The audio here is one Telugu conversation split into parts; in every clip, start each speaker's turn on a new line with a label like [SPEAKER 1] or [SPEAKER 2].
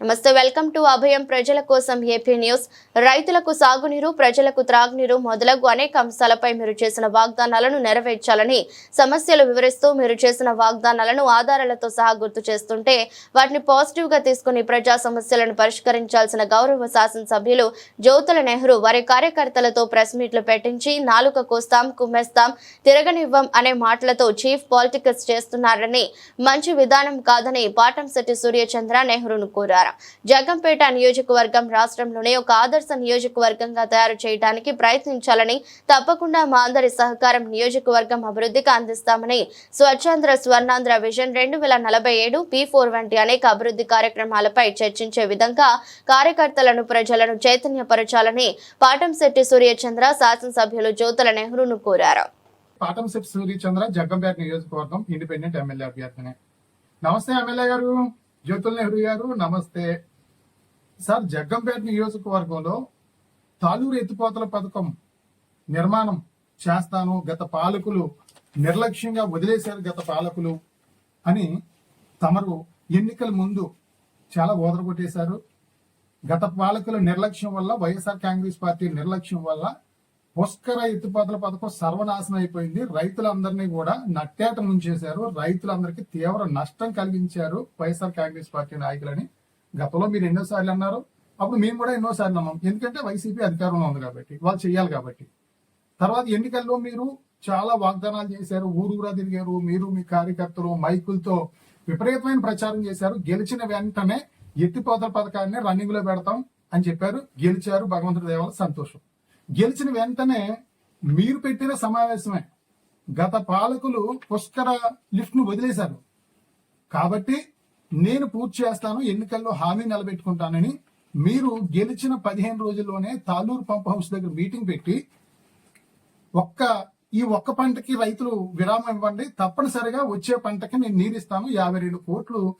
[SPEAKER 1] నమస్తే వెల్కమ్ టు అభయం ప్రజల కోసం ఏపీ న్యూస్. రైతులకు సాగునీరు ప్రజలకు త్రాగునీరు మొదలగు అనేక అంశాలపై మీరు చేసిన వాగ్దానాలను నెరవేర్చాలని సమస్యలు వివరిస్తూ మీరు చేసిన వాగ్దానాలను ఆధారాలతో సహా గుర్తు చేస్తుంటే వాటిని పాజిటివ్గా తీసుకుని ప్రజా సమస్యలను పరిష్కరించాల్సిన గౌరవ శాసనసభ్యులు జ్యోతుల నెహ్రూ వారి కార్యకర్తలతో ప్రెస్ మీట్లు పెట్టించి నాలుక కోస్తాం కుమ్మేస్తాం తిరగనివ్వం అనే మాటలతో చీఫ్ పాలిటిక్స్ చేస్తున్నారని మంచి విధానం కాదని పాటంశెట్టి సూర్యచంద్ర నెహ్రూను కోరారు. జగంపేట నియోజకవర్గం రాష్ట్రంలోనే ఒక ఆదర్శ నియోజకవర్గంగా తయారు చేయడానికి ప్రయత్నించాలని తప్పకుండా మా అందరి సహకారం నియోజకవర్గం అభివృద్ధికి అందిస్తామని స్వచ్ఛాంధ్ర స్వర్ణాంధ్ర విజన్ రెండు వేల నలభై ఏడు పి ఫోర్ వంటి అనేక అభివృద్ధి కార్యక్రమాలపై చర్చించే విధంగా కార్యకర్తలను ప్రజలను చైతన్యపరచాలని పాటంశెట్టి సూర్యచంద్ర శాసనసభ్యులు జ్యోతుల నెహ్రూను కోరారు.
[SPEAKER 2] పాటంశెట్టి సూర్యచంద్ర జగ్గంపేట నియోజకవర్గం ఇండిపెండెంట్ ఎమ్మెల్యే అభ్యర్థిని. నమస్తే ఎమ్మెల్యే గారు. జ్యోతుల్ నెహ్రూ గారు నమస్తే. సార్ జగ్గంపేట నియోజకవర్గంలో తాలూరు ఎత్తిపోతల పథకం నిర్మాణం చేస్తాను. గత పాలకులు నిర్లక్ష్యంగా వదిలేశారు గత పాలకులు అని తమరు ఎన్నికల ముందు చాలా ఓదరగొట్టేశారు గత పాలకుల నిర్లక్ష్యం వల్ల వైఎస్ఆర్ కాంగ్రెస్ పార్టీ నిర్లక్ష్యం వల్ల పుష్కర ఎత్తిపోతల పథకం సర్వనాశనం అయిపోయింది. రైతులందరినీ కూడా నట్టేట ముంచేశారు. రైతులందరికీ తీవ్ర నష్టం కలిగించారు వైఎస్ఆర్ కాంగ్రెస్ పార్టీ నాయకులని. గతంలో మీరు ఎన్నోసార్లు అన్నారు. అప్పుడు మేము కూడా ఎన్నోసార్లు అన్నాం ఎందుకంటే వైసీపీ అధికారంలో ఉంది కాబట్టి వాళ్ళు చేయాలి కాబట్టి. తర్వాత ఎన్నికల్లో మీరు చాలా వాగ్దానాలు చేశారు. ఊరూరా తిరిగారు. మీరు మీ కార్యకర్తలు మైకులతో విపరీతమైన ప్రచారం చేశారు. గెలిచిన వెంటనే ఎత్తిపోతల పథకాన్ని రన్నింగ్లో పెడతాం అని చెప్పారు. గెలిచారు భగవంతుడి దేవాల సంతోషం. గెలిచిన వెంటనే మీరు పెట్టిన సమావేశమే. గత పాలకులు పుష్కర లిఫ్ట్ను వదిలేశారు. కాబట్టి నేను పూర్తి చేస్తాను ఎన్నికల్లో హామీ నిలబెట్టుకుంటానని మీరు గెలిచిన పదిహేను రోజుల్లోనే తాలూరు పంప్ హౌస్ దగ్గర మీటింగ్ పెట్టి ఒక్క ఈ ఒక్క పంటకి రైతులు విరామం ఇవ్వండి. తప్పనిసరిగా వచ్చే పంటకి నేను నీరిస్తాను. యాభై రెండు కోట్లు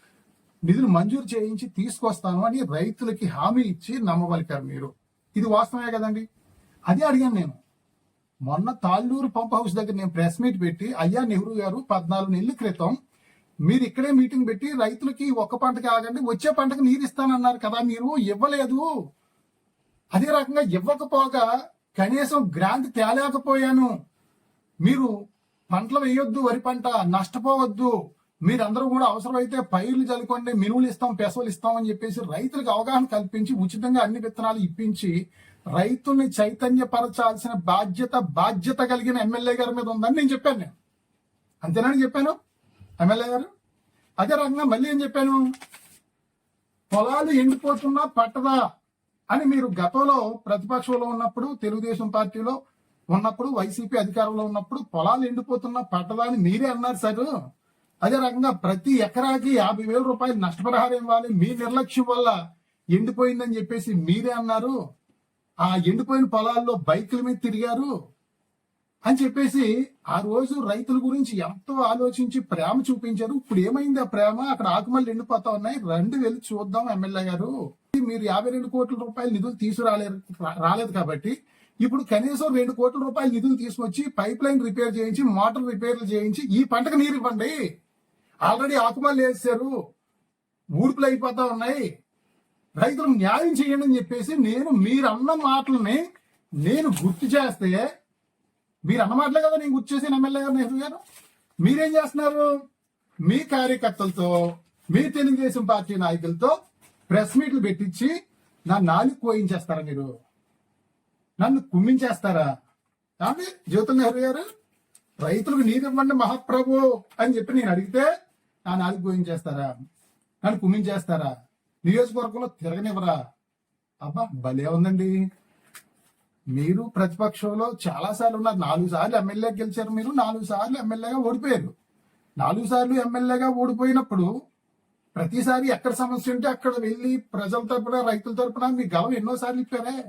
[SPEAKER 2] నిధులు మంజూరు చేయించి తీసుకొస్తాను అని రైతులకి హామీ ఇచ్చి నమ్మవలికారు మీరు. ఇది వాస్తవమే కదండి? అదే అడిగాను నేను. మొన్న తాళ్ళూరు పంప్ హౌస్ దగ్గర నేను ప్రెస్ మీట్ పెట్టి అయ్యా నెహ్రూ గారు పద్నాలుగు నెలల క్రితం మీరు ఇక్కడే మీటింగ్ పెట్టి రైతులకి ఒక్క పంటకి ఆగండి వచ్చే పంటకి నీరు ఇస్తానన్నారు కదా మీరు ఇవ్వలేదు. అదే రకంగా ఇవ్వకపోగా కనీసం గ్రాంట్ తేలేకపోయాను. మీరు పంటలు వేయొద్దు వరి పంట నష్టపోవద్దు. మీరందరూ కూడా అవసరమైతే పైర్లు చల్లుకోండి మినువులు ఇస్తాం పెసలు ఇస్తాం అని చెప్పేసి రైతులకు అవగాహన కల్పించి ఉచితంగా అన్ని విత్తనాలు ఇప్పించి రైతుల్ని చైతన్యపరచాల్సిన బాధ్యత బాధ్యత కలిగిన ఎమ్మెల్యే గారి మీద ఉందని నేను చెప్పాను నేను. అంతేనని చెప్పాను? ఎమ్మెల్యే గారు? అదే రకంగా మళ్ళీ ఏం చెప్పాను? పొలాలు ఎండిపోతున్నా పట్టదా అని మీరు గతంలో ప్రతిపక్షంలో ఉన్నప్పుడు తెలుగుదేశం పార్టీలో ఉన్నప్పుడు వైసీపీ అధికారంలో ఉన్నప్పుడు పొలాలు ఎండిపోతున్నా పట్టదా అని మీరే అన్నారు సార్. అదే రకంగా ప్రతి ఎకరాకి యాభై వేల రూపాయలు నష్టపరిహారం ఇవ్వాలి. మీ నిర్లక్ష్యం వల్ల ఎండిపోయిందని చెప్పేసి మీరే అన్నారు. ఆ ఎండిపోయిన పొలాల్లో బైకుల మీద తిరిగారు అని చెప్పేసి ఆ రోజు రైతుల గురించి ఎంతో ఆలోచించి ప్రేమ చూపించారు. ఇప్పుడు ఏమైంది ఆ ప్రేమ? అక్కడ ఆకుమల్లి ఎండిపోతా ఉన్నాయి. రెండు వెళ్ళి చూద్దాం ఎమ్మెల్యే గారు. మీరు యాభై రెండు కోట్ల రూపాయల నిధులు తీసుకురాలేరు రాలేదు కాబట్టి ఇప్పుడు కనీసం రెండు కోట్ల రూపాయల నిధులు తీసుకొచ్చి పైప్ లైన్ రిపేర్ చేయించి మోటార్ రిపేర్లు చేయించి ఈ పంటకు నీరు ఇవ్వండి. ఆల్రెడీ ఆకుమల్లి వేసారు ఊడుపులు అయిపోతా ఉన్నాయి. రైతులకు న్యాయం చేయండి అని చెప్పేసి నేను మీరు అన్న మాటల్ని నేను గుర్తు చేస్తే మీరు అన్న మాటలే కదా నేను గుర్తు చేసిన ఎమ్మెల్యే గారు నెహ్రూ గారు? మీరేం చేస్తున్నారు? మీ కార్యకర్తలతో మీ తెలుగుదేశం పార్టీ నాయకులతో ప్రెస్ మీట్లు పెట్టించి నా నాలుగు కోయించేస్తారా మీరు? నన్ను కుమ్మించేస్తారా? కానీ జ్యోతుల్ నెహ్రూ గారు రైతులకు నీరు ఇవ్వండి మహాప్రభు అని చెప్పి నేను అడిగితే నా నాలుగు పోయించేస్తారా నన్ను కుమ్మించేస్తారా? నియోజకవర్గంలో తిరగనివ్వరా? అబ్బా భలే ఉందండి. మీరు ప్రతిపక్షంలో చాలా సార్లు ఉన్నారు. నాలుగు సార్లు ఎమ్మెల్యే గెలిచారు మీరు. నాలుగు సార్లు ఎమ్మెల్యేగా ఓడిపోయారు. నాలుగు సార్లు ఎమ్మెల్యేగా ఓడిపోయినప్పుడు ప్రతిసారి ఎక్కడ సమస్య ఉంటే అక్కడ వెళ్ళి ప్రజల తరపున రైతుల తరపున మీ గలం ఎన్నోసార్లు ఇప్పారే?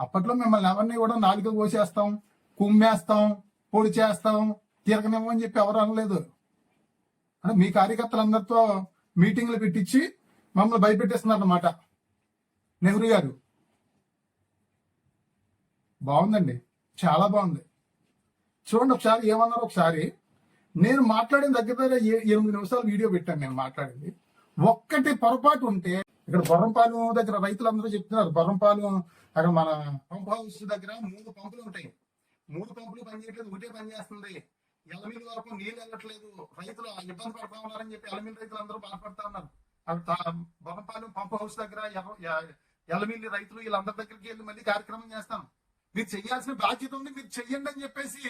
[SPEAKER 2] అప్పట్లో మిమ్మల్ని ఎవరిని కూడా నాలుగు కోసేస్తాం కుమ్మేస్తాం పొడి చేస్తాం తిరగనివ్వమని చెప్పి ఎవరు అనలేదు. అంటే మీ కార్యకర్తలందరితో మీటింగ్లు పెట్టించి మమ్మల్ని భయపెట్టేస్తున్నారు అన్నమాట నెహ్రూ గారు. బాగుందండి. చాలా బాగుంది. చూడండి ఒకసారి ఏమన్నారు? ఒకసారి నేను మాట్లాడిన దగ్గర దగ్గర ఏ- ఎనిమిది నిమిషాలు వీడియో పెట్టాను నేను మాట్లాడింది. ఒక్కటి పొరపాటు ఉంటే ఇక్కడ బొర్రంపాలెం దగ్గర రైతులందరూ చెప్తున్నారు. బొర్రంపాలెం అక్కడ మన పంప్ హౌస్ దగ్గర మూడు పంపులు ఉంటాయి. మూడు పంపులు పనిచేయట్లేదు ఒకటే పనిచేస్తుంది ఎలమిల్ వరకు నీళ్ళు వెళ్ళట్లేదు. రైతులు ఇబ్బంది పడతా ఉన్నారని చెప్పి ఎలమిల్ రైతులు అందరూ బాధపడతా ఉన్నారు. అక్కడ పంప్ హౌస్ దగ్గర ఎలమిల్లి రైతులు వీళ్ళందరి దగ్గరికి వెళ్ళి మళ్ళీ కార్యక్రమం చేస్తాం. మీరు చెయ్యాల్సిన బాధ్యత ఉంది మీరు చెయ్యండి అని చెప్పేసి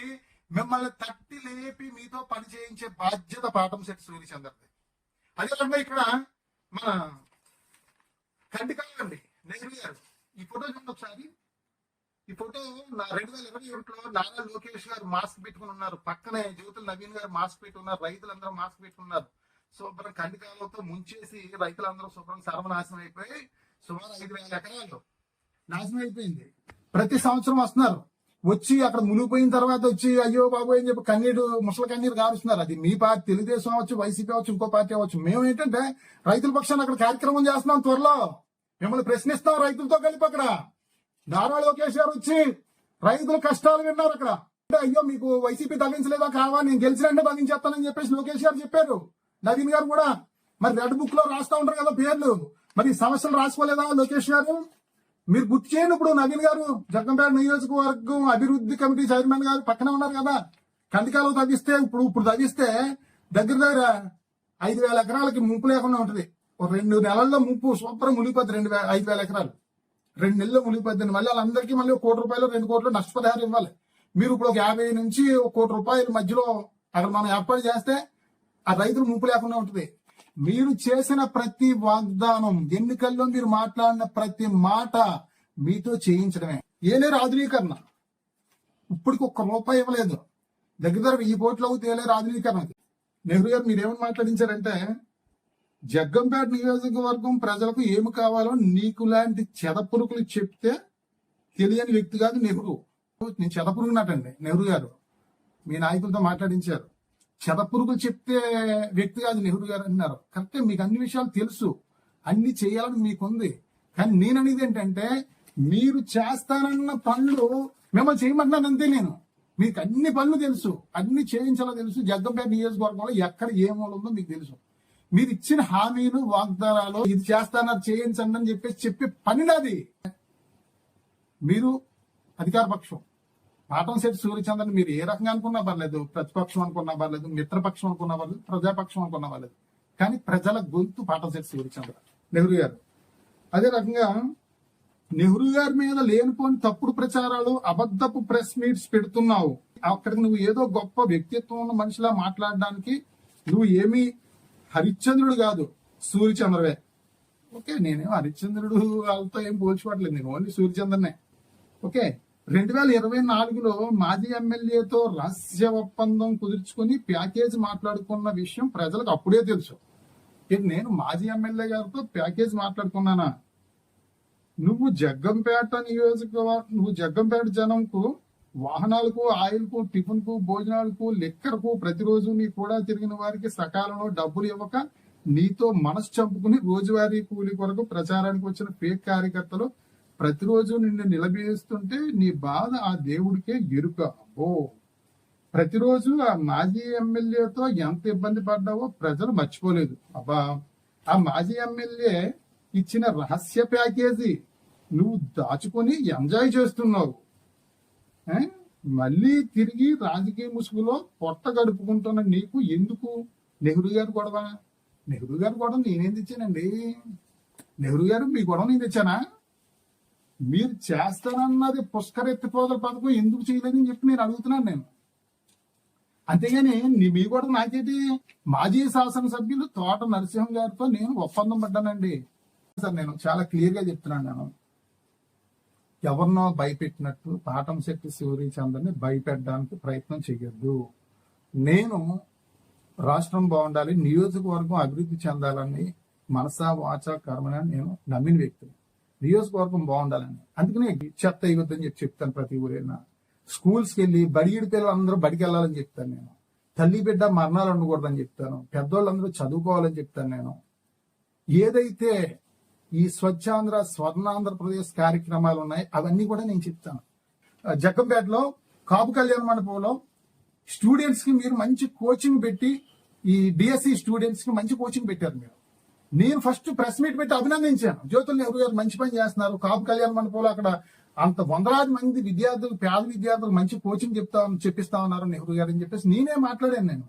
[SPEAKER 2] మిమ్మల్ని తట్టి లేపి మీతో పని చేయించే బాధ్యత పాఠం శెట్టి సూర్యచంద్రది. అదేవిధంగా ఇక్కడ మన కంటికాల అండి నెహ్రూ గారు. ఈ ఫోటో చూడండి ఒకసారి. ఈ ఫోటో నా రెండు వేల ఇరవై ఒకటిలో నారా లోకేష్ గారు మాస్క్ పెట్టుకుని ఉన్నారు. పక్కనే జ్యోతుల నవీన్ గారు మాస్క్ పెట్టుకున్నారు రైతులందరూ మాస్క్ పెట్టుకున్నారు. శుభ్రం కంటికాలతో ముంచేసి రైతులందరూ శుభ్రం సర్వనాశనం అయిపోయి సుమారు ఐదు వేల ఎకరాలు నాశనం అయిపోయింది. ప్రతి సంవత్సరం వస్తున్నారు. వచ్చి అక్కడ మునిగిపోయిన తర్వాత వచ్చి అయ్యో బాబు అని చెప్పి కన్నీరు ముసలి కన్నీరు కారుస్తున్నారు అది మీ పార్టీ తెలుగుదేశం అవ్వచ్చు వైసీపీ అవ్వచ్చు ఇంకో పార్టీ అవ్వచ్చు. మేము ఏంటంటే రైతుల పక్షాన్ని అక్కడ కార్యక్రమం చేస్తున్నాం త్వరలో. మిమ్మల్ని ప్రశ్నిస్తాం రైతులతో కలిపి అక్కడ. నారా లోకేష్ గారు వచ్చి రైతుల కష్టాలు విన్నారు అక్కడ. అంటే అయ్యో మీకు వైసీపీ తగ్గించలేదా కావా? నేను గెలిచినంటే తగ్గించేస్తానని చెప్పేసి లోకేష్ గారు చెప్పారు. నవీన్ గారు కూడా మరి రెడ్ బుక్లో రాస్తా ఉంటారు కదా పేర్లు. మరి సమస్యలు రాసుకోలేదా లోకేష్ గారు? మీరు గుర్తు చేయండి ఇప్పుడు నవీన్ గారు జగ్గంపేట నియోజకవర్గం అభివృద్ధి కమిటీ చైర్మన్ గారు పక్కనే ఉన్నారు కదా. కందికాలు తగ్గిస్తే ఇప్పుడు ఇప్పుడు తగ్గిస్తే దగ్గర దగ్గర ఐదు వేల ఎకరాలకి ముంపు లేకుండా ఉంటది. రెండు నెలల్లో ముంపు సూపర్ మునిగిపోద్ది రెండు ఐదు వేల ఎకరాలు. రెండు నెలల్లో మునిగిపోద్ది. మళ్ళీ వాళ్ళందరికీ మళ్ళీ కోటి రూపాయలు రెండు కోట్లు నష్టపరిహారం ఇవ్వాలి. మీరు ఇప్పుడు ఒక యాభై నుంచి ఒక కోటి రూపాయల మధ్యలో అక్కడ మనం ఏర్పాటు చేస్తే ఆ రైతులు ముప్పు లేకుండా ఉంటుంది. మీరు చేసిన ప్రతి వాగ్దానం ఎన్నికల్లో మీరు మాట్లాడిన ప్రతి మాట మీతో చేయించడమే. ఏలేరు ఆధునీకరణ ఇప్పటికి ఒక్క రూపాయి ఇవ్వలేదు. దగ్గర దగ్గర వెయ్యి కోట్లు అవుతుంది ఏలేరు ఆధునీకరణకి నెహ్రూ గారు మీరేమని మాట్లాడించారంటే జగ్గంపేట నియోజకవర్గం ప్రజలకు ఏమి కావాలో నీకు లాంటి చెదపురుకులు చెప్తే తెలియని వ్యక్తి కాదు నెహ్రూ. నేను చెదపురుగునటండి నెహ్రూ గారు. మీ నాయకులతో మాట్లాడించారు. చెదపురుగులు చెప్తే వ్యక్తి కాదు నెహ్రూ గారు అన్నారు. కరెక్టే మీకు అన్ని విషయాలు తెలుసు. అన్ని చేయాలని మీకుంది. కానీ నేను అనేది ఏంటంటే మీరు చేస్తానన్న పనులు మిమ్మల్ని చేయమంటున్నాను అంతే నేను. మీకు అన్ని పనులు తెలుసు. అన్ని చేయించాలో తెలుసు. జగ్గంపేట నియోజకవర్గంలో ఎక్కడ ఏ ఉందో మీకు తెలుసు. మీరు ఇచ్చిన హామీలు వాగ్దానాలు ఇది చేస్తానని చేయించండి అని చెప్పేసి చెప్పే పని నాది. మీరు అధికార పక్షం. పాఠం సూర్యచంద్రని మీరు ఏ రకంగా అనుకున్నా పర్లేదు ప్రతిపక్షం అనుకున్నా పర్లేదు మిత్రపక్షం అనుకున్నా పర్లేదు ప్రజాపక్షం అనుకున్నా పర్లేదు. కానీ ప్రజల గొంతు పాటంశెట్టి సూర్యచంద్ర నెహ్రూ గారు. అదే రకంగా నెహ్రూ గారి మీద లేనిపోని తప్పుడు ప్రచారాలు అబద్ధపు ప్రెస్ మీట్స్ పెడుతున్నావు. అక్కడికి నువ్వు ఏదో గొప్ప వ్యక్తిత్వం ఉన్న మనిషిలా మాట్లాడడానికి నువ్వు ఏమీ హరిశ్చంద్రుడు కాదు సూర్యచంద్రవే ఓకే నేనేం హరిశ్చంద్రుడు వాళ్ళతో ఏం పోల్చుకోవట్లేదు నేను ఓన్లీ సూర్యచంద్రనే. ఓకే రెండు వేల ఇరవై నాలుగులో మాజీ ఎమ్మెల్యేతో రహస్య ఒప్పందం కుదుర్చుకుని ప్యాకేజ్ మాట్లాడుకున్న విషయం ప్రజలకు అప్పుడే తెలుసు. ఇది నేను మాజీ ఎమ్మెల్యే గారితో ప్యాకేజ్ మాట్లాడుకున్నానా? నువ్వు జగ్గంపేట నియోజకవర్గం నువ్వు జగ్గంపేట జనంకు వాహనాలకు ఆయిల్కు టిఫిన్కు భోజనాలకు లిక్కర్కు ప్రతిరోజు నీ కూడా తిరిగిన వారికి సకాలంలో డబ్బులు ఇవ్వక నీతో మనసు చంపుకుని రోజువారీ కూలి కొరకు ప్రచారానికి వచ్చిన ఫేక్ కార్యకర్తలు ప్రతిరోజు నిన్ను నిలబేస్తుంటే నీ బాధ ఆ దేవుడికే ఎరుక. ఓ ప్రతిరోజు ఆ మాజీ ఎమ్మెల్యేతో ఎంత ఇబ్బంది పడ్డావో ప్రజలు మర్చిపోలేదు. అబ్బా! ఆ మాజీ ఎమ్మెల్యే ఇచ్చిన రహస్య ప్యాకేజీ నువ్వు దాచుకొని ఎంజాయ్ చేస్తున్నావు. మళ్ళీ తిరిగి రాజకీయ ముసుగులో పొట్ట గడుపుకుంటున్న నీకు ఎందుకు? నెహ్రూ గారు గొడవ? నెహ్రూ గారు గొడవ నేనేం తెచ్చానండి? నెహ్రూ గారు మీ గొడవ నేను తెచ్చానా? మీరు చేస్తానన్నది పుష్కర ఎత్తిపోదల పథకం ఎందుకు చేయలేదని చెప్పి నేను అడుగుతున్నాను నేను. అంతేగాని నీ- మీ కూడా నాకేంటి? మాజీ శాసనసభ్యులు తోట నరసింహం గారితో నేను ఒప్పందం పడ్డానండి. సార్ నేను చాలా క్లియర్గా చెప్తున్నాను నేను. ఎవరినో భయపెట్టినట్టు పాఠం శెట్టి చంద్రని భయపెట్టడానికి ప్రయత్నం చేయొద్దు నేను రాష్ట్రం బాగుండాలి నియోజకవర్గం అభివృద్ధి చెందాలని మనసా వాచ కర్మన నేను నమ్మిన వ్యక్తిని. నియోజకవర్గం బాగుండాలని అందుకనే చెత్త ఇవ్వద్దని చెప్పి చెప్తాను ప్రతి ఊరైనా స్కూల్స్కి వెళ్ళి బడిగిడి పిల్లలు అందరూ బడికి వెళ్ళాలని చెప్తాను నేను. తల్లి బిడ్డ మరణాలు ఉండకూడదని చెప్తాను. పెద్దోళ్ళందరూ చదువుకోవాలని చెప్తాను నేను. ఏదైతే ఈ స్వచ్ఛాంధ్ర స్వర్ణాంధ్రప్రదేశ్ కార్యక్రమాలు ఉన్నాయి అవన్నీ కూడా నేను చెప్తాను. జగ్గంపేటలో కాపు కళ్యాణ మండపంలో స్టూడెంట్స్కి మీరు మంచి కోచింగ్ పెట్టి ఈ డిఎస్సి స్టూడెంట్స్కి మంచి కోచింగ్ పెట్టారు మీరు. నేను ఫస్ట్ ప్రెస్ మీట్ పెట్టి అభినందించాను. జ్యోతుల నెహ్రూ గారు మంచి పని చేస్తున్నారు? కాపు కళ్యాణ మండపంలో అక్కడ అంత వందలాది మంది విద్యార్థులు పేద విద్యార్థులు మంచి కోచింగ్ చెప్తా చెప్పిస్తా ఉన్నారు నెహ్రూ గారు అని చెప్పేసి నేనే మాట్లాడాను నేను.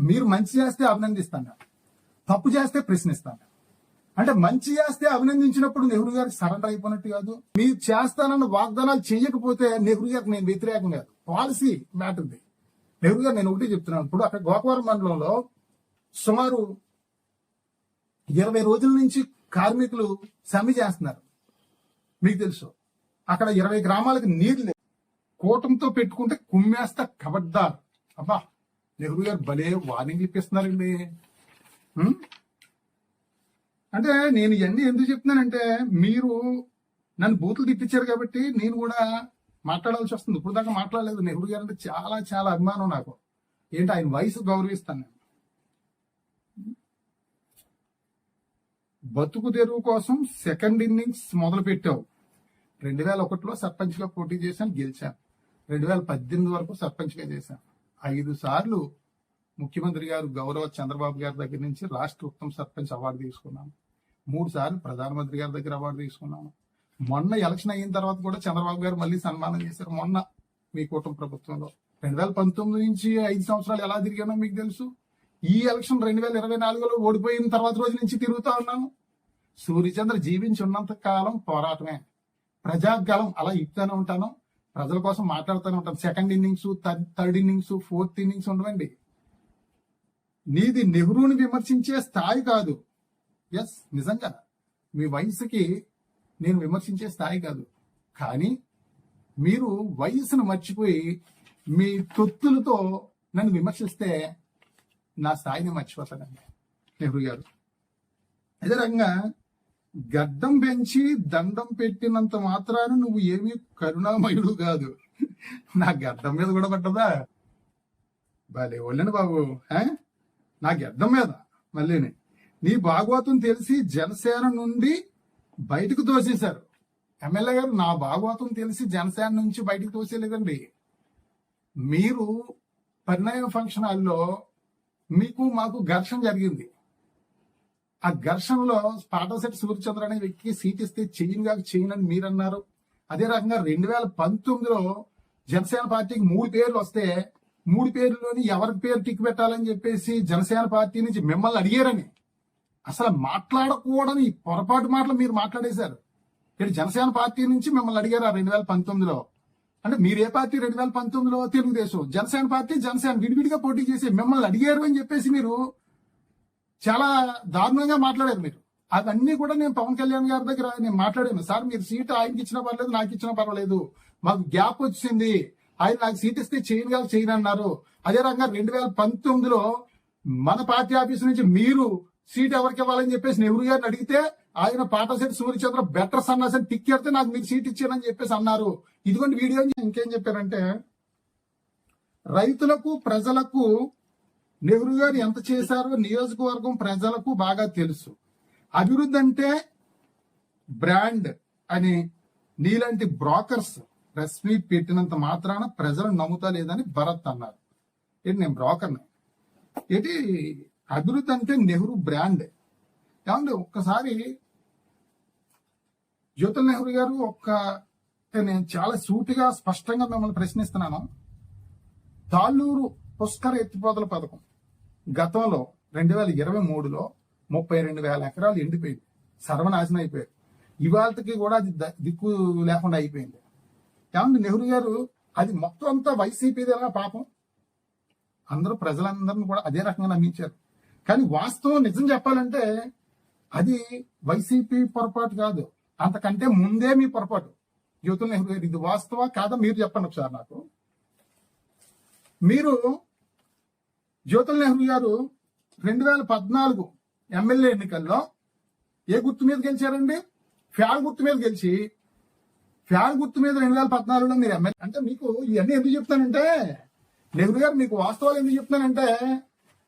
[SPEAKER 2] మీరు మంచి చేస్తే అభినందిస్తాను. తప్పు చేస్తే ప్రశ్నిస్తాను. అంటే మంచి చేస్తే అభినందించినప్పుడు నెహ్రూ గారికి సరెండర్ అయిపోయినట్టు కాదు. మీరు చేస్తానన్న వాగ్దానాలు చేయకపోతే నెహ్రూ గారికి నేను వ్యతిరేకం కాదు. పాలసీ మ్యాటర్ది. నెహ్రూ గారు నేను ఒకటి చెప్తున్నాను. ఇప్పుడు అక్కడ గోకవరం మండలంలో సుమారు ఇరవై రోజుల నుంచి కార్మికులు సమ్మె చేస్తున్నారు. మీకు తెలుసు. అక్కడ ఇరవై గ్రామాలకు నీరు లేవు. కూటంతో పెట్టుకుంటే కుమ్మేస్తా కబడ్డారు అబ్బా నెహ్రూ గారు భలే వార్నింగ్ ఇప్పిస్తున్నారండి. అంటే నేను ఇవన్నీ ఎందుకు చెప్తున్నానంటే మీరు నన్ను బూతులు తిప్పించారు కాబట్టి నేను కూడా మాట్లాడాల్సి వస్తుంది. ఇప్పుడు దాకా మాట్లాడలేదు. నెహ్రూ గారు అంటే చాలా చాలా అభిమానం నాకు. ఏంటి ఆయన వయసు గౌరవిస్తాను నేను. బతుకు తెరువు కోసం సెకండ్ ఇన్నింగ్స్ మొదలు పెట్టావు రెండు వేల ఒకటిలో సర్పంచ్గా పోటీ చేశాను గెలిచాను. రెండు వేల పద్దెనిమిది వరకు సర్పంచ్గా చేశాను. ఐదు సార్లు ముఖ్యమంత్రి గారు గౌరవ చంద్రబాబు గారి దగ్గర నుంచి రాష్ట్ర ఉత్తమ సర్పంచ్ అవార్డు తీసుకున్నాను. మూడు సార్లు ప్రధానమంత్రి గారి దగ్గర అవార్డు తీసుకున్నాను. మొన్న ఎలక్షన్ అయిన తర్వాత కూడా చంద్రబాబు గారు మళ్ళీ సన్మానం చేశారు మొన్న మీ కుటుంబ ప్రభుత్వంలో. రెండు వేల పంతొమ్మిది నుంచి ఐదు సంవత్సరాలు ఎలా తిరిగానో మీకు తెలుసు. ఈ ఎలక్షన్ రెండు వేల ఇరవై నాలుగులో ఓడిపోయిన తర్వాత రోజు నుంచి తిరుగుతా ఉన్నాను. సూర్యచంద్ర జీవించి ఉన్నంత కాలం పోరాటమే. ప్రజాగలం అలా ఇస్తూనే ఉంటాను. ప్రజల కోసం మాట్లాడుతూనే ఉంటాను. Second innings third innings fourth innings ఉండవండి. నీది నెహ్రూని విమర్శించే స్థాయి కాదు. ఎస్ నిజంగా. మీ వయసుకి నేను విమర్శించే స్థాయి కాదు. కానీ మీరు వయసును మర్చిపోయి మీ తొత్తులతో నన్ను విమర్శిస్తే నా స్థాయిని మర్చిపోతానండి. నెహ్రూ గారు. అదే రకంగా గడ్డం పెంచి దండం పెట్టినంత మాత్రాన నువ్వు ఏమీ కరుణామయుడు కాదు. నా గడ్డం మీద కూడా పట్టదా? భలే ఒళ్ళండి బాబు ఆ? నా గడ్డం మీద మళ్ళీని. నీ భాగవతం తెలిసి జనసేన నుండి బయటకు తోసేశారు. ఎమ్మెల్యే గారు నా భాగవతం తెలిసి జనసేన నుంచి బయటకు తోసేలేదండి. మీరు పరిణయ ఫంక్షన్ హాల్లో మీకు మాకు ఘర్షణ జరిగింది. ఆ ఘర్షణలో పాటశెట్టి సూర్యచంద్ర అనే వ్యక్తికి సీట్ ఇస్తే చెయ్యనుగా చేయను మీరు అన్నారు అదే రకంగా రెండు వేల పంతొమ్మిదిలో జనసేన పార్టీకి మూడు పేర్లు వస్తే మూడు పేర్లలోని ఎవరి పేరు టిక్ పెట్టాలని చెప్పేసి జనసేన పార్టీ నుంచి మిమ్మల్ని అడిగారని. అసలు మాట్లాడకూడని పొరపాటు మాటలు మీరు మాట్లాడేశారు. ఇక్కడ జనసేన పార్టీ నుంచి మిమ్మల్ని అడిగారు ఆ రెండు వేల పంతొమ్మిదిలో. అంటే మీరు ఏ పార్టీ రెండు వేల పంతొమ్మిదిలో? తెలుగుదేశం. జనసేన పార్టీ జనసేన విడివిడిగా పోటీ చేసి మిమ్మల్ని అడిగారు అని చెప్పేసి మీరు చాలా దారుణంగా మాట్లాడారు మీరు. అవన్నీ కూడా నేను పవన్ కళ్యాణ్ గారి దగ్గర నేను మాట్లాడాను. సార్ మీరు సీట్ ఆయనకి ఇచ్చినా పర్లేదు నాకు ఇచ్చినా పర్వాలేదు. మాకు గ్యాప్ వచ్చింది. ఆయన నాకు సీట్ ఇస్తే చేయను కాదు చేయను అన్నారు. అదే రకంగా రెండు వేల పంతొమ్మిదిలో మన పార్టీ ఆఫీస్ నుంచి మీరు సీట్ ఎవరికి ఇవ్వాలని చెప్పేసి నెహ్రూ గారిని అడిగితే ఆయన పాటశెట్టి సూర్యచంద్ర బెటర్ సన్నాసని టిక్ ఎడితే నాకు మీరు సీట్ ఇచ్చానని చెప్పేసి అన్నారు. ఇదిగోండి వీడియో ఇంకేం చెప్పారంటే రైతులకు ప్రజలకు నెహ్రూ గారు ఎంత చేశారో నియోజకవర్గం ప్రజలకు బాగా తెలుసు. అభివృద్ధి అంటే బ్రాండ్ అని నీలాంటి బ్రోకర్స్ ప్రెస్ మీట్ పెట్టినంత మాత్రాన ప్రజలు నమ్ముతా లేదని భరత్ అన్నారు. ఏంటి నేను బ్రోకర్ని? ఏంటి అభివృద్ధి అంటే నెహ్రూ బ్రాండ్. ఏమంటే ఒక్కసారి జ్యోతుల నెహ్రూ గారు ఒక్క నేను చాలా సూటిగా స్పష్టంగా మిమ్మల్ని ప్రశ్నిస్తున్నాను. తాళ్ళూరు పుష్కర ఎత్తిపోతల పథకం. గతంలో రెండు వేల ఇరవై మూడులో ముప్పై రెండు వేల ఎకరాలు ఎండిపోయింది. సర్వనాశనం అయిపోయారు. ఇవాళకి కూడా అది ద- దిక్కు లేకుండా అయిపోయింది. ఏమంటే నెహ్రూ గారు అది మొత్తం అంతా వైసీపీదేనా పాపం? అందరూ ప్రజలందరిని కూడా అదే రకంగా నమ్మించారు. కానీ వాస్తవం నిజం చెప్పాలంటే అది వైసీపీ పొరపాటు కాదు. అంతకంటే ముందే మీ పొరపాటు. జ్యోతుల్ నెహ్రూ గారు ఇది వాస్తవా కాదా? మీరు చెప్పండి ఒకసారి నాకు. మీరు జ్యోతుల నెహ్రూ గారు రెండు వేల పద్నాలుగు ఎమ్మెల్యే ఎన్నికల్లో ఏ గుర్తు మీద గెలిచారండి? ఫ్యాన్ గుర్తు మీద గెలిచి ఫ్యాన్ గుర్తు మీద రెండు వేల పద్నాలుగులో మీరు ఎమ్మెల్యే అంటే మీకు ఇవన్నీ ఎందుకు చెప్తానంటే నెహ్రూ గారు మీకు వాస్తవాలు ఎందుకు చెప్తానంటే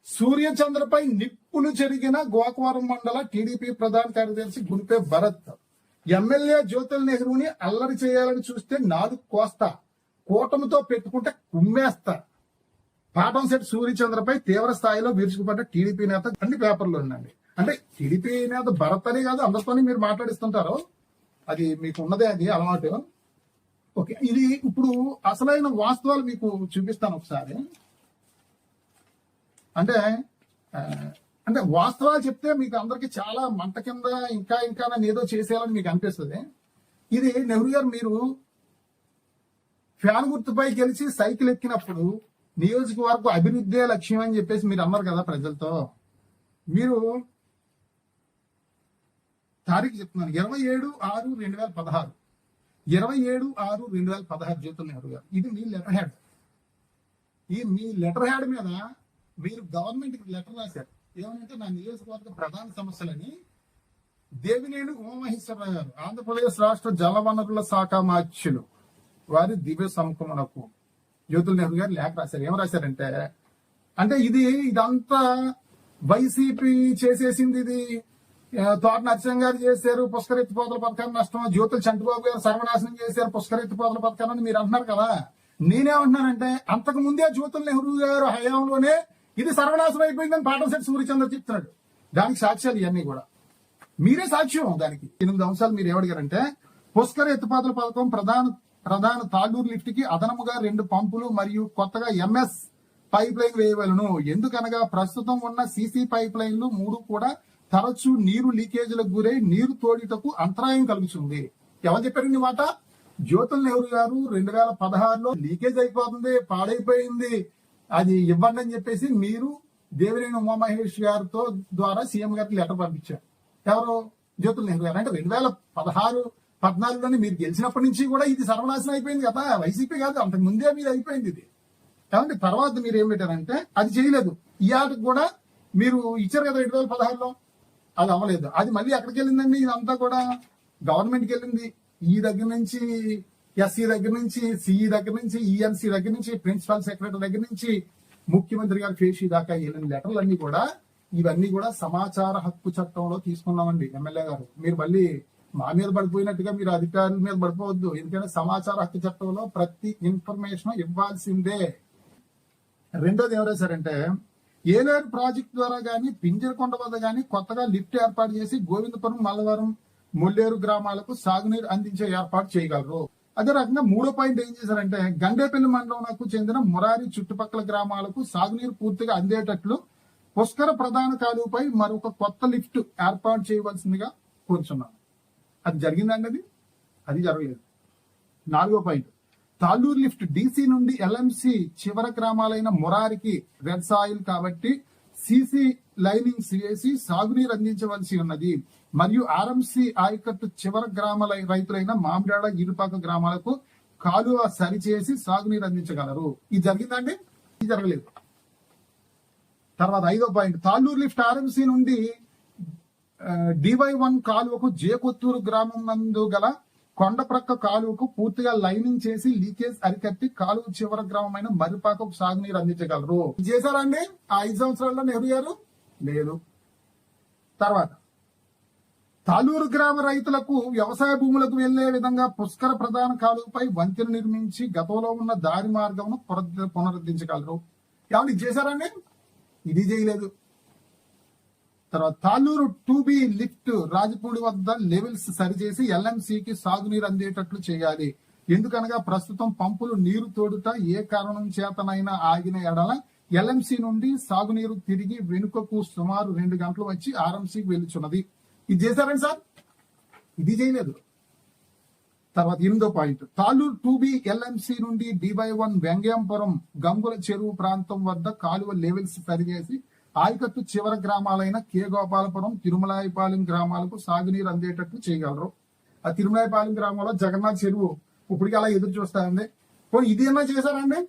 [SPEAKER 2] సూర్యచంద్రపై నిప్పులు చెరిగిన గోకవరం మండల టీడీపీ ప్రధాన కార్యదర్శి గురిపే భరత్ ఎమ్మెల్యే జ్యోతుల నెహ్రూని అల్లరి చేయాలని చూస్తే నాలుగు కోస్తా కూటమితో పెట్టుకుంటే కుమ్మేస్తా. పాటంశెట్టి సూర్యచంద్రపై తీవ్ర స్థాయిలో విరుచుకుపడ్డ టీడీపీ నేత అన్ని పేపర్లు ఉందండి అంటే టీడీపీ నేత భరత్ అని కాదు అందరితోని మీరు మాట్లాడిస్తుంటారు. అది మీకు ఉన్నదే అది అలవాటు. ఓకే ఇది ఇప్పుడు అసలైన వాస్తవాలు మీకు చూపిస్తాను ఒకసారి. అంటే అంటే వాస్తవాలు చెప్తే మీకు అందరికి చాలా మంట కింద ఇంకా ఇంకా నన్ను ఏదో చేసేయాలని మీకు అనిపిస్తుంది. ఇది నెహ్రూ గారు మీరు ఫ్యాన్ గుర్తుపై గెలిచి సైకిల్ ఎక్కినప్పుడు నియోజకవర్గ అభివృద్ధే లక్ష్యం అని చెప్పేసి మీరు అన్నారు కదా ప్రజలతో. మీరు తారీఖు చెప్తున్నాను. ఇరవై ఏడు ఆరు రెండు వేల పదహారు. ఇరవై ఏడు ఆరు రెండు వేల పదహారు జ్యోతుల నెహ్రూ గారు ఇది మీ లెటర్ హ్యాడ్ ఈ మీ లెటర్ హ్యాడ్ మీద మీరు గవర్నమెంట్కి లెటర్ రాశారు. ఏమంటే నా నియోజకవర్గ ప్రధాన సమస్యలని దేవినేని ఉమామహేశ్వరరావు గారు ఆంధ్రప్రదేశ్ రాష్ట్ర జలవనరుల శాఖ మార్చులు వారి దివ్య సమకమునకు జ్యోతుల నెహ్రూ గారు లేఖ రాశారు. ఏం రాశారంటే అంటే ఇది ఇదంతా వైసీపీ చేసేసింది ఇది. తోట నరసింహ గారు చేశారు పుష్కర ఎత్తిపోతల పథకాన్ని నష్టం. జ్యోతుల చంద్రబాబు గారు సర్వనాశనం చేశారు పుష్కర ఎత్తిపోతల పథకాన్ని మీరు అంటున్నారు కదా. నేనేమంటున్నానంటే అంతకు ముందే జ్యోతుల నెహ్రూ గారు హయాంలోనే ఇది సర్వనాశనం అయిపోయిందని పాటంశెట్టి సూర్యచంద్ర చెప్తున్నాడు. దానికి సాక్ష్యాలు ఇవన్నీ కూడా. మీరే సాక్ష్యం దానికి. ఎనిమిది అంశాలు మీరు ఏమడిగారంటే పుష్కర ఎత్తిపోతల పథకం ప్రధాన ప్రధాన తాగూరు లిఫ్ట్కి అదనముగా రెండు పంపులు మరియు కొత్తగా ఎంఎస్ పైప్ లైన్ వేయవలను. ఎందుకనగా ప్రస్తుతం ఉన్న సీసీ పైప్ లైన్లు మూడు కూడా తరచూ నీరు లీకేజీలకు గురై నీరు తోడిటకు అంతరాయం కలుగుతుంది. ఎవరు చెప్పారండి మాట? జ్యోతుల నెహ్రూ గారు రెండు వేల పదహారులో లీకేజ్ అయిపోతుంది పాడైపోయింది. అది ఇవ్వండి అని చెప్పేసి మీరు దేవినేని ఉమామహేష్ గారితో ద్వారా సీఎం గారికి లెటర్ పంపించారు. ఎవరు? జ్యోతుల నెహ్రూ గారు. అంటే రెండు వేల పదహారు పద్నాలుగులోనే మీరు గెలిచినప్పటి నుంచి కూడా ఇది సర్వనాశనం అయిపోయింది కదా. వైసీపీ కాదు అంతకు ముందే మీరు అయిపోయింది ఇది. కాబట్టి తర్వాత మీరు ఏం పెట్టారంటే అది చేయలేదు. ఈ ఆటకు కూడా మీరు ఇచ్చారు కదా రెండు వేల పదహారులో. అది అవ్వలేదు. అది మళ్ళీ ఎక్కడికి వెళ్ళిందండి? ఇదంతా కూడా గవర్నమెంట్కి వెళ్ళింది. ఈ దగ్గర నుంచి ఎస్సీ దగ్గర నుంచి సిఈ దగ్గర నుంచి ఈఎన్సీ దగ్గర నుంచి ప్రిన్సిపల్ సెక్రటరీ దగ్గర నుంచి ముఖ్యమంత్రి గారి ఫేషి దాకా వెళ్ళిన లెటర్లన్నీ కూడా ఇవన్నీ కూడా సమాచార హక్కు చట్టంలో తీసుకున్నామండి ఎమ్మెల్యే గారు. మీరు మళ్ళీ మా మీద పడిపోయినట్టుగా మీరు అధికారుల మీద పడిపోవద్దు. ఎందుకంటే సమాచార హక్కు చట్టంలో ప్రతి ఇన్ఫర్మేషన్ ఇవ్వాల్సిందే. రెండోది ఏం ఏలేరు ప్రాజెక్ట్ ద్వారా కానీ పింజరకొండ వద్ద కానీ కొత్తగా లిఫ్ట్ ఏర్పాటు చేసి గోవిందపురం మల్లవరం ముల్లేరు గ్రామాలకు సాగునీరు అందించే ఏర్పాటు చేయగలరు. అదే రకంగా మూడో పాయింట్ ఏం చేశారంటే గండేపల్లి మండలంకు చెందిన మురారి చుట్టుపక్కల గ్రామాలకు సాగునీరు పూర్తిగా అందేటట్లు పుష్కర ప్రధాన కాలువపై మరొక కొత్త లిఫ్ట్ ఏర్పాటు చేయవలసిందిగా కోరుచున్నాను. అది జరిగిందండి అది? అది జరగలేదు. నాలుగో పాయింట్. తాళ్ళూరు లిఫ్ట్ డీసీ నుండి ఎల్ఎంసి చివర గ్రామాలైన మురారికి రెడ్ సాయిల్ కాబట్టి సీసీ లైనింగ్స్ వేసి సాగునీరు అందించవలసి ఉన్నది. మరియు ఆర్ఎంసీ ఆయకట్టు చివర గ్రామాల రైతులైన మామిడాడ ఇరుపాక గ్రామాలకు కాలువ సరిచేసి సాగునీరు అందించగలరు. ఇది జరిగిందండి ఇది జరగలేదు. తర్వాత ఐదో పాయింట్. తాళ్ళూరు లిఫ్ట్ ఆర్ఎంసీ నుండి డివై వన్ కాలువకు జేకొత్తూరు గ్రామం నందు గల కొండప్రక్క కాలువకు పూర్తిగా లైనింగ్ చేసి లీకేజ్ అరికట్టి కాలువ చివర గ్రామమైన మరిపాకకు సాగునీరు అందించగలరు. ఇది చేశారండి ఆ ఐదు సంవత్సరాల్లో నెహ్రూ గారు? లేదు. తర్వాత తాలూరు గ్రామ రైతులకు వ్యవసాయ భూములకు వెళ్ళే విధంగా పుష్కర ప్రధాన కాలువపై వంతెన నిర్మించి గతంలో ఉన్న దారి మార్గమును పునరుద్ధ- పునరుద్ధరించగలరు. ఏమన్నా ఇది చేశారండి ఇది చేయలేదు. తర్వాత Talluru two B lift Rajapudi వద్ద లెవెల్స్ సరిచేసి LMC కి సాగునీరు అందేటట్లు చేయాలి. ఎందుకనగా ప్రస్తుతం పంపులు నీరు తోడుట ఏ కారణం చేతనైనా ఆగిన ఎడల ఎల్ఎంసి నుండి సాగునీరు తిరిగి వెనుకకు సుమారు రెండు గంటలు వచ్చి ఆర్ఎంసీకి వెళ్తున్నది. ఇది చేశారండి సార్? ఇది చేయలేదు. తర్వాత ఎనిమిదో point. Talluru two B LMC నుండి D by one Vengayampuram Gangula చెరువు ప్రాంతం వద్ద కాలువ లెవెల్స్ సరిచేసి ఆయకట్టు చివర గ్రామాలైన కే గోపాలపురం తిరుమలాయపాలెం గ్రామాలకు సాగునీరు అందేటట్లు చేయగలరు. ఆ తిరుమలాయపాలెం గ్రామంలో జగన్నాథ్ చెరువు ఇప్పటికీ అలా ఎదురు చూస్తా ఉంది. పోనీ ఇది ఏమన్నా చేశారండి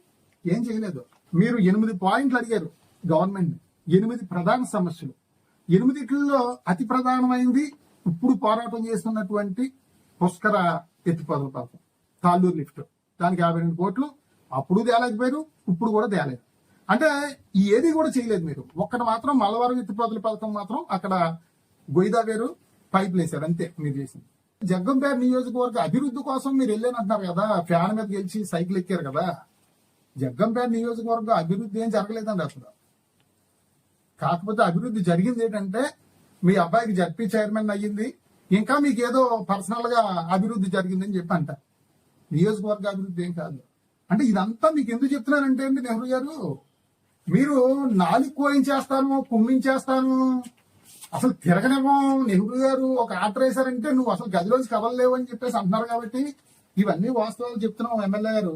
[SPEAKER 2] ఏం చేయలేదు. మీరు ఎనిమిది పాయింట్లు అడిగారు గవర్నమెంట్. ఎనిమిది ప్రధాన సమస్యలు. ఎనిమిదిట్లో అతి ప్రధానమైంది ఇప్పుడు పోరాటం చేస్తున్నటువంటి పుష్కర ఎత్తిపోతల పథకం తాళ్ళూరు లిఫ్ట్. దానికి యాభై రెండు కోట్లు. అప్పుడు తేలేకపోయారు. ఇప్పుడు కూడా తేలేదు. అంటే ఏది కూడా చేయలేదు మీరు. ఒక్కటి మాత్రం మలవరం ఎత్తిపోతల పథకం మాత్రం అక్కడ గొయ్యిదా వేరు పైప్ లేసారు అంతే మీరు చేసింది. జగ్గంపేట నియోజకవర్గ అభివృద్ధి కోసం మీరు వెళ్ళానంటున్నారు కదా ఫ్యాన్ మీద గెలిచి సైకిల్ ఎక్కారు కదా. జగ్గంపేట నియోజకవర్గ అభివృద్ధి ఏం జరగలేదండి అసలు. కాకపోతే అభివృద్ధి జరిగింది ఏంటంటే మీ అబ్బాయికి జడ్పీ చైర్మన్ అయ్యింది ఇంకా మీకు ఏదో పర్సనల్గా అభివృద్ధి జరిగిందని చెప్పి అంట నియోజకవర్గ అభివృద్ధి ఏం కాదు. అంటే ఇదంతా మీకు ఎందుకు చెప్తున్నానంటే అండి నెహ్రూ గారు? మీరు నాలుగు కోయించేస్తాను కుమ్మించేస్తాను. అసలు తిరగనేమో నెహ్రూ గారు ఒక ఆర్డర్ వేశారంటే నువ్వు అసలు గదిలోంచి కదలలేవు అని చెప్పేసి అంటున్నారు కాబట్టి ఇవన్నీ వాస్తవాలు చెప్తున్నావు ఎమ్మెల్యే గారు.